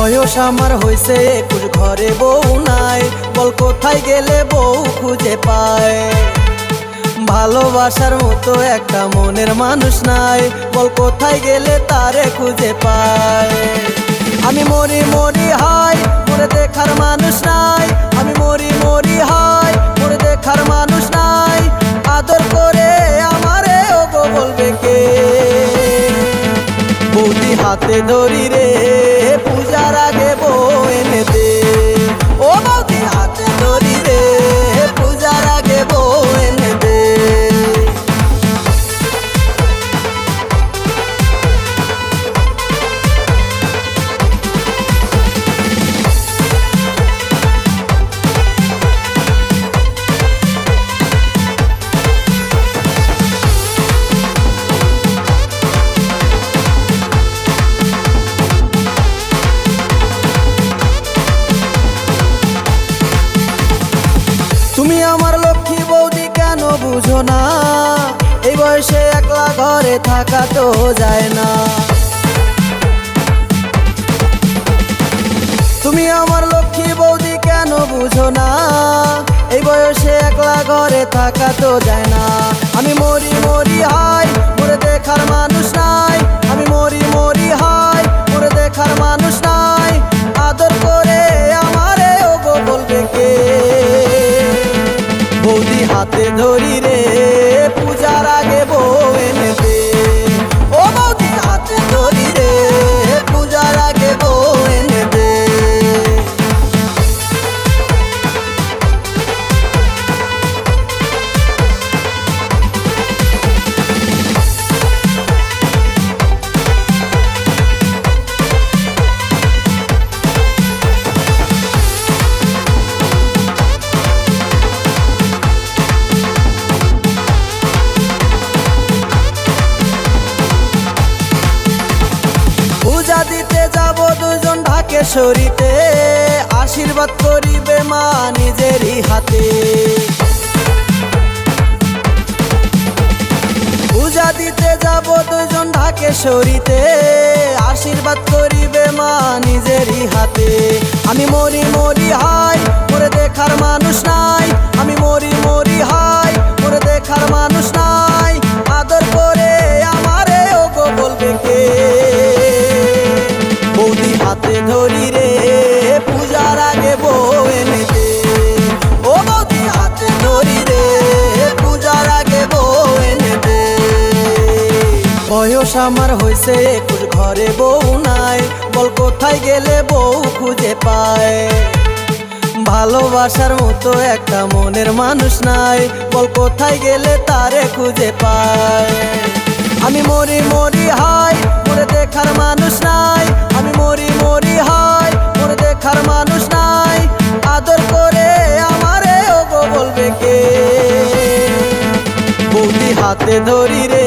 বয়স আমার হয়েছে একুশ, ঘরে বউ নাই। বল কোথায় গেলে বউ খুঁজে পায়? ভালোবাসার মতো একটা মনের মানুষ নাই। বল কোথায় গেলে তারে খুঁজে পায়? আমি মরি মরি হাই মরে দেখার মানুষ নাই। আমি মরি মরি হাই বৌদি হাতে ধরি রে পূজার আগে তুমি আমার লক্ষ্মী বৌদি কেন বুঝো না? এই বয়সে একলা ঘরে থাকা তো যায় না। তুমি আমার লক্ষ্মী বৌদি কেন বুঝো না? এই বয়সে একলা ঘরে থাকা তো যায় না। আমি মরি মরি হাই মরে দেখার মানুষ নাই বৌদি হাতে ধরি রে। পূজা দিতে যাব দুজন ঢাকেশ্বরীতে। আশীর্বাদ করিবে মা নিজেরই হাতে। পূজা দিতে যাব দুজন ঢাকেশ্বরীতে। আশীর্বাদ করিবে মা নিজেরই হাতে। আমি মরি মরি হাই মরে দেখার মানুষ নাই। বয়স আমার হয়েছে একুশ ঘরে বউ নাই। বল কোথায় গেলে বউ খুঁজে পায়? ভালোবাসার মতো একটা মনের মানুষ নাই। বল কোথায় গেলে তারে খুঁজে পায়? আমি মরি মরি হাই, মরে দেখার মানুষ নাই। আমি মরি মরি হাই, মরে দেখার মানুষ নাই। আদর করে আমারে ও গো বলবে কে? বৌদি হাতে ধরি রে